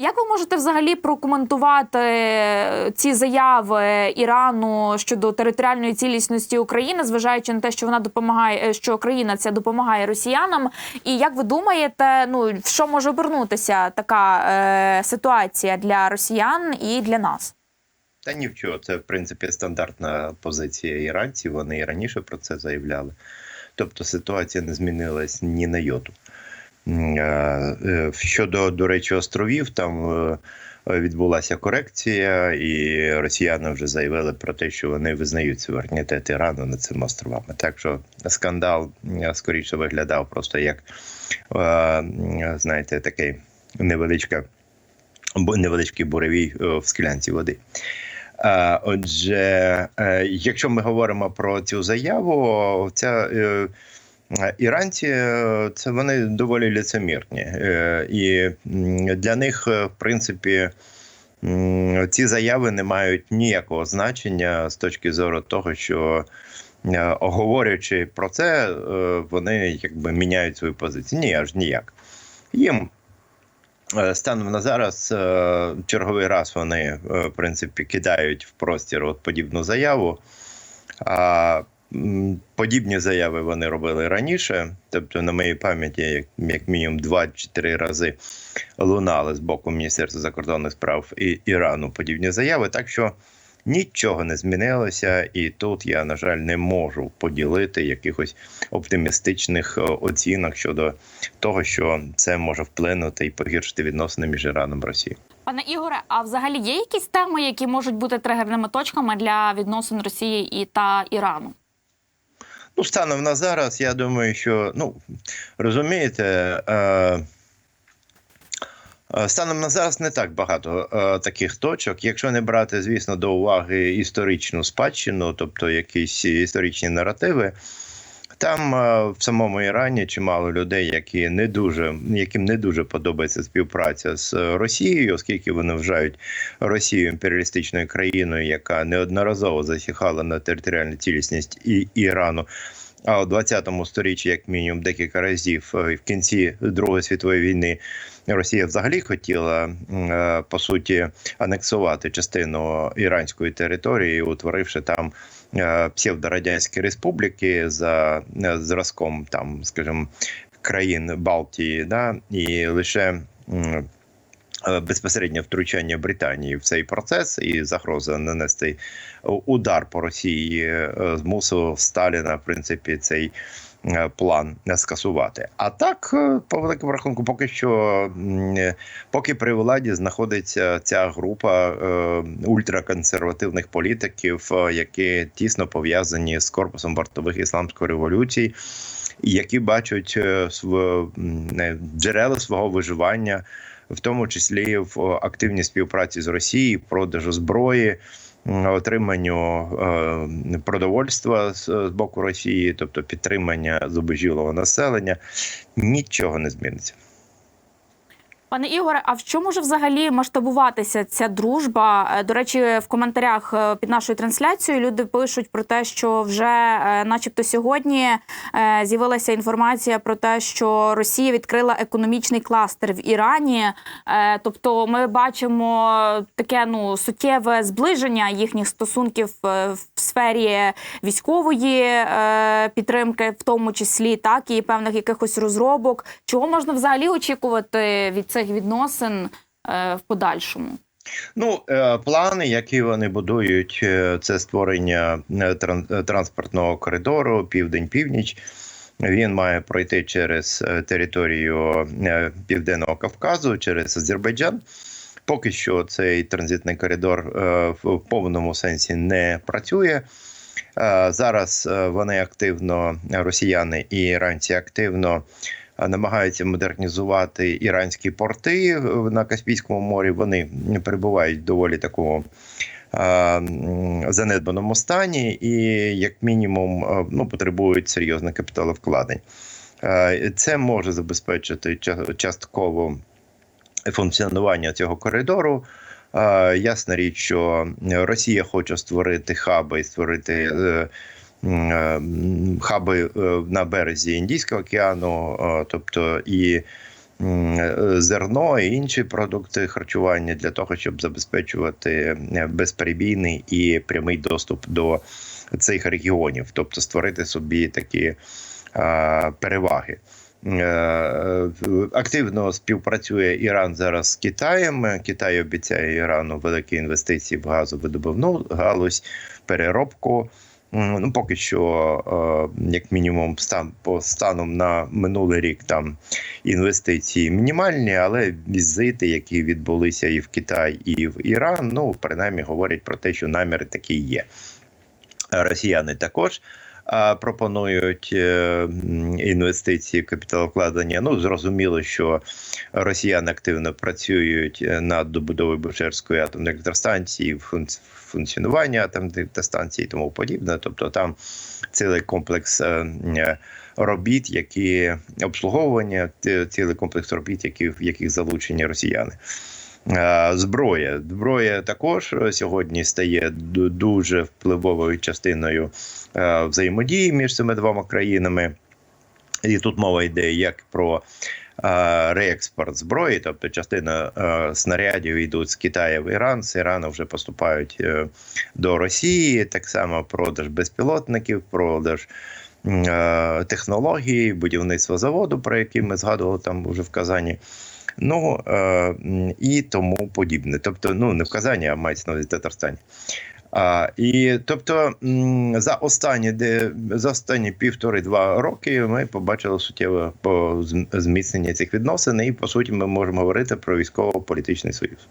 Як ви можете взагалі прокоментувати е, ці заяви Ірану щодо територіальної цілісності України, зважаючи на те, що вона допомагає, е, що країна ця допомагає росіянам? І як ви думаєте, ну в що може обернутися така е, ситуація для росіян і для нас? Та ні в чого. Це в принципі стандартна позиція іранців. Вони і раніше про це заявляли. Тобто ситуація не змінилась ні на йоту. Е, е, Щодо, до речі, островів, там е, відбулася корекція, і росіяни вже заявили про те, що вони визнають суверенітет Ірану над цими островами. Так що скандал скоріше виглядав просто як, знаєте, такий невеличка, невеличкий буревій в склянці води. Отже, якщо ми говоримо про цю заяву, ця іранці е, це вони доволі лицемірні, Е, і для них, е, в принципі, ці заяви не мають ніякого значення з точки зору того, що говорячи про це, вони якби міняють свою позицію. Ні, аж ніяк. Їм Станом на зараз черговий раз вони в принципі кидають в простір от подібну заяву. Подібні заяви вони робили раніше. Тобто, на моїй пам'яті, як, як мінімум 2-4 рази лунали з боку Міністерства закордонних справ і Ірану подібні заяви. Так що нічого не змінилося, і тут я, на жаль, не можу поділити якихось оптимістичних е, оцінок щодо того, що це може вплинути і погіршити відносини між Іраном і Росією. Пане Ігоре, а взагалі є якісь теми, які можуть бути тригерними точками для відносин Росії і та Ірану? Ну, станом на зараз, я думаю, що ну розумієте. Е, е, Станом на зараз не так багато е, таких точок. Якщо не брати, звісно, до уваги історичну спадщину, тобто якісь історичні наративи, там е, в самому Ірані чимало людей, які не дуже, яким не дуже подобається співпраця з Росією, оскільки вони вважають Росію імперіалістичною країною, яка неодноразово засіхала на територіальну цілісність і Ірану. А у 20 сторіччі, як мінімум, декілька разів е, в кінці Другої світової війни Росія взагалі хотіла е, по суті анексувати частину іранської території, утворивши там е, псевдорадянські республіки за е, зразком, там, скажімо, країн Балтії, да, і лише. Безпосереднє втручання Британії в цей процес і загроза нанести удар по Росії змусив Сталіна, в принципі, цей план скасувати. А так, е, по великому рахунку, поки що, е, поки при владі знаходиться ця група е, ультраконсервативних політиків, е, які тісно пов'язані з корпусом вартових ісламської революції, які бачать е, е, джерела свого виживання. В тому числі в активній співпраці з Росією, продажу зброї, отриманню е, продовольства з, боку Росії, тобто підтримання зубожілого населення, нічого не зміниться. Пане Ігоре, а в чому може взагалі масштабуватися ця дружба? Е, До речі, в коментарях е, під нашою трансляцією люди пишуть про те, що вже, е, начебто, сьогодні з'явилася інформація про те, що Росія відкрила економічний кластер в Ірані. Тобто, ми бачимо таке ну суттєве зближення їхніх стосунків в сфері військової підтримки, в тому числі так і певних якихось розробок. Чого можна взагалі очікувати від цих відносин е, в подальшому? Ну, е, плани, які вони будують, е, це створення тран- транспортного коридору південь-північ. Він має пройти через територію Південного Кавказу, через Азербайджан. Поки що цей транзитний коридор в повному сенсі не працює. Зараз вони активно, росіяни і іранці активно намагаються модернізувати іранські порти е, на Каспійському морі. Вони перебувають в доволі такому е, занедбаному стані, і як мінімум е, ну, потребують серйозних капіталовкладень. Е, Це може забезпечити частково функціонування цього коридору. Е, Ясна річ, що Росія хоче створити хаби і створити е, е, хаби е, на березі Індійського океану, е, тобто і е, зерно і інші продукти харчування для того, щоб забезпечувати безперебійний і прямий доступ до цих регіонів, тобто створити собі такі переваги. Активно співпрацює Іран зараз з Китаєм. Китай обіцяє Ірану великі інвестиції в газовидобувну галузь, переробку. Ну, поки що, е, як мінімум, стан по станом на минулий рік там інвестиції мінімальні, але візити, які відбулися і в Китай, і в Іран, ну принаймні говорять про те, що наміри такі є. Росіяни також пропонують е, інвестиції, капіталовкладення. Ну зрозуміло, що росіяни активно працюють е, над добудовою Бушерської атомної електростанції, функціонування атомної електростанції і тому подібне. Тобто там цілий комплекс е, робіт, які обслуговування, цілий комплекс робіт, які в яких залучені росіяни. Е, Зброя. Зброя також е, сьогодні стає дуже впливовою частиною е, взаємодії між цими двома країнами. І тут мова йде як про реекспорт зброї, тобто частина снарядів йдуть з Китаю в Іран, з Ірану вже поступають до Росії. Так само продаж безпілотників, продаж м, технологій, будівництво заводу, про який ми згадували там уже в Казані. Ну е, і тому подібне. Тобто, ну не в Казані, а мається на Татарстані. А, і тобто за останні де за останні півтори-два роки ми побачили суттєве зміцнення цих відносин, і по суті ми можемо говорити про військово-політичний союз.